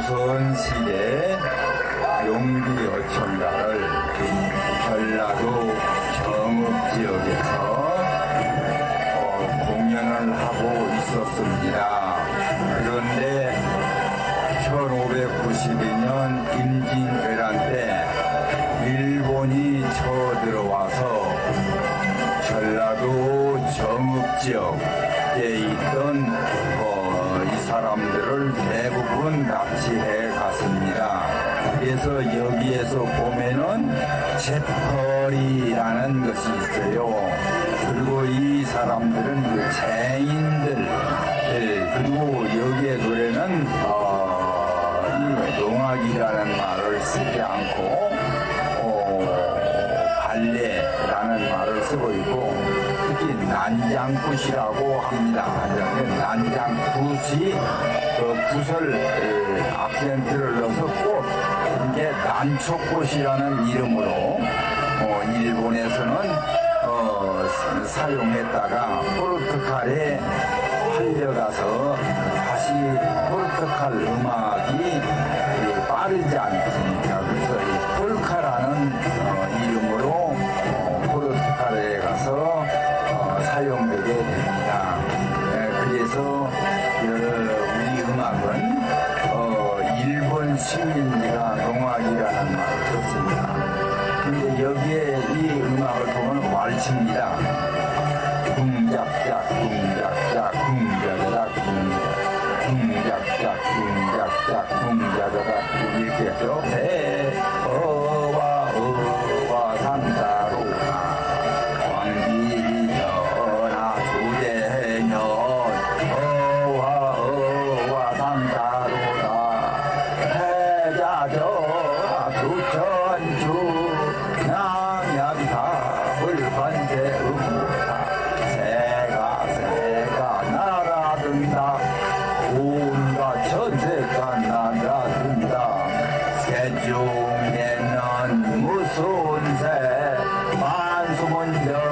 조선시대 용비 어촌가를 전라도 정읍 지역에서 어, 공연을 하고 있었습니다. 그런데 1592년 임진왜란 때 일본이 쳐들어와서 전라도 정읍 지역에 있던 사람들을 대부분 납치해 갔습니다. 그래서 여기에서 보면은 재펄이라는 것이 있어요. 그리고 이 사람들은 그 죄인들 예, 그리고 여기에 노래는 어, 이 농악이라는 말을 쓰지 않고 어, 말을 쓰고 있고 특히 난장굿이라고 합니다. 난장굿이 그 굿을 에, 악센트를 넣어서 꼭 이게 난초꽃이라는 이름으로 어, 일본에서는 어, 사- 사용했다가 포르투갈에 팔려가서 다시 포르투갈 음악이 이 빠르지 않습 그래서 그 우리 음악은 어, 일본 식민지가 농악이라는 말을 썼습니다. 근데 여기에 이 음악을 보면 왈츠입니다. 쿵짝짝 쿵짝짝 쿵자자작 쿵짝짝 쿵짝짝 쿵자자작 이렇게 해서 온갖 천새가 날아든다. 새중에는 무슨 새 만수문전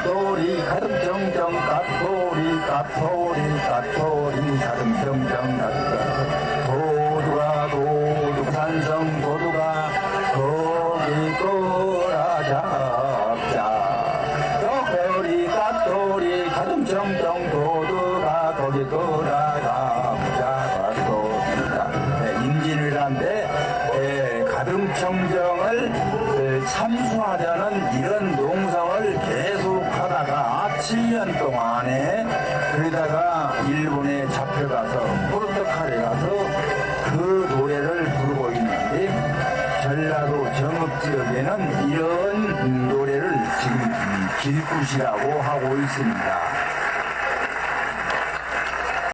까토리 가슴정정 까토리 까토리 까토리 가슴정정 가슴정 도두가 도두 산성 도두가 거기 거라 잡자. 까토리 까토리 가슴정정 도두가 거기 거라 잡자. 까토리다 네, 임진왜란때 예, 가등청정을 예, 참수하려는 이런 계속하다가 7년 동안에 그러다가 일본에 잡혀가서 포르투갈에 가서 그 노래를 부르고 있는데 전라도 정읍 지역에는 이런 노래를 지금 길굿이라고 하고 있습니다.